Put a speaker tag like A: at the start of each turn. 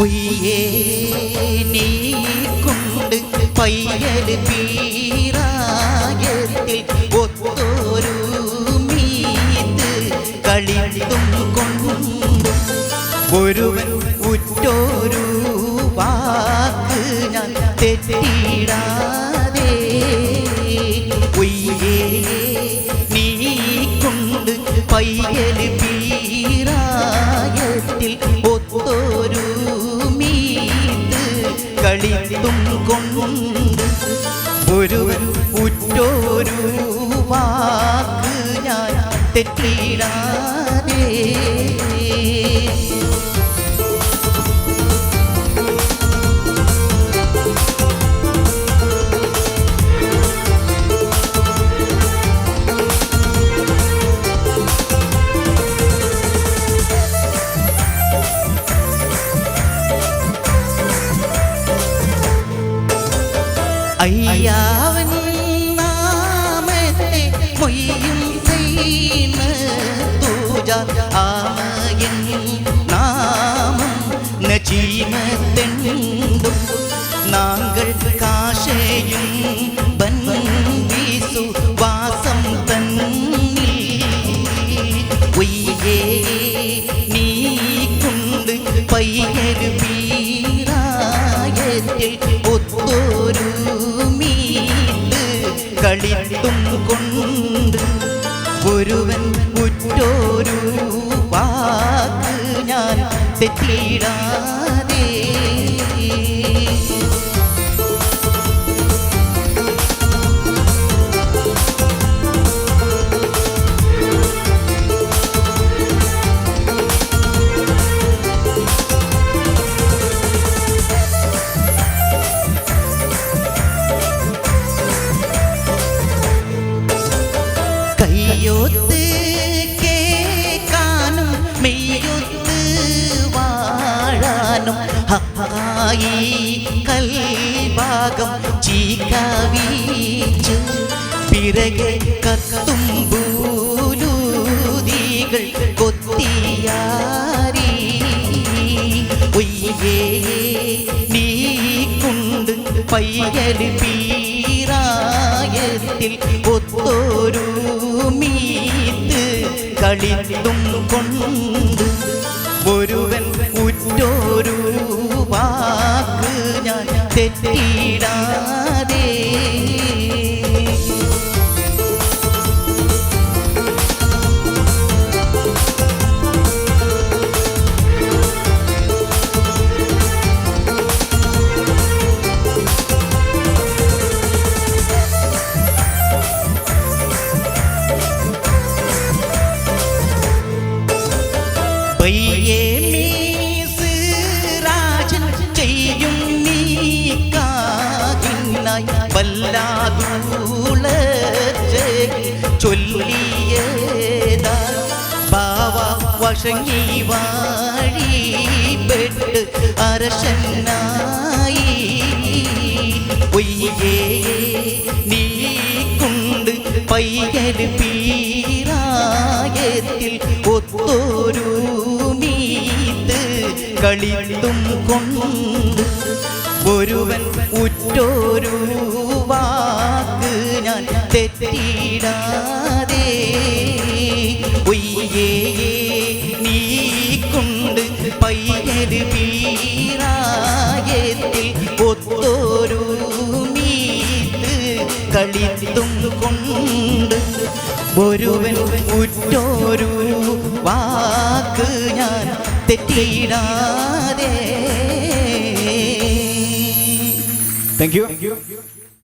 A: പൊയ്യേ നീ കൊണ്ട് പയ്യൽ പീറായത്തിൽ ഒത്തൊരു മീത്ത് കളിത്തും കൊണ്ട് ഒരുവൻ ഉറ്റൊരു വാക്ക് ഞാൻ തെറ്റിടാതെ. പൊയ്യേ നീ കൊണ്ട് പയ്യൽ പീറായത്തിൽ കളിത്തും കൊണ്ട് ഒരു വാക്ക് ഞാൻ തെറ്റിടാതെ അയ്യാവൻ നാമത്തെ മൊയ്യും ചെയ്യുന്ന തൂജ ആമയൻ നാമം നചീമത്തെണ്ടും നാങ്കൾ കാശയും ബൻവീസു വാസം തന്നിൽ ഒയ്യേ നീ കൊണ്ട് പയ്യൽ കൊണ്ട് ഒരുവൻ ഉറ്റോരു വാക്ക് ഞാൻ തെറ്റിടാതെ കയ്യൊത്ത് കേൾക്കാനും മെയ്യൊത്ത് വാഴാനും ഹായി കൽഭാഗം ചീക്കവീച്ചു പിറകെ കത്തും ഭൂലൂതികൾ കൊത്തിയാരി ഒയ്യേ നീ കൊണ്ട് പയ്യൽ പീറായത്തിൽ ഒത്തൊരു മീത്ത് കളിത്തും കൊണ്ട് ഒരുവൻ ഉറ്റൊരു വാക്ക് ഞാൻ തെറ്റിടാതെ ചൊല്ലിയതാ. ഭാവ വശങ്ങി വാഴിപ്പെട്ട് അരശനായി. ഒയ്യേ നീ കൊണ്ട് പയ്യൽ പീറായത്തിൽ ഒത്തൊരു മീത്ത് കളിത്തും കൊണ്ട് ഒരുവൻ ഉറ്റൊരു വാക്ക് ഞാൻ തെറ്റിടാതെ ഒയ്യേ നീ കൊണ്ട് പയ്യൽ പീറായത്തിൽ ഒത്തൊരു മീത്ത് കളിത്തും കൊണ്ട് ഒരുവൻ ഉറ്റോരു വാക്ക് ഞാൻ തെറ്റിടാതെ.
B: Thank you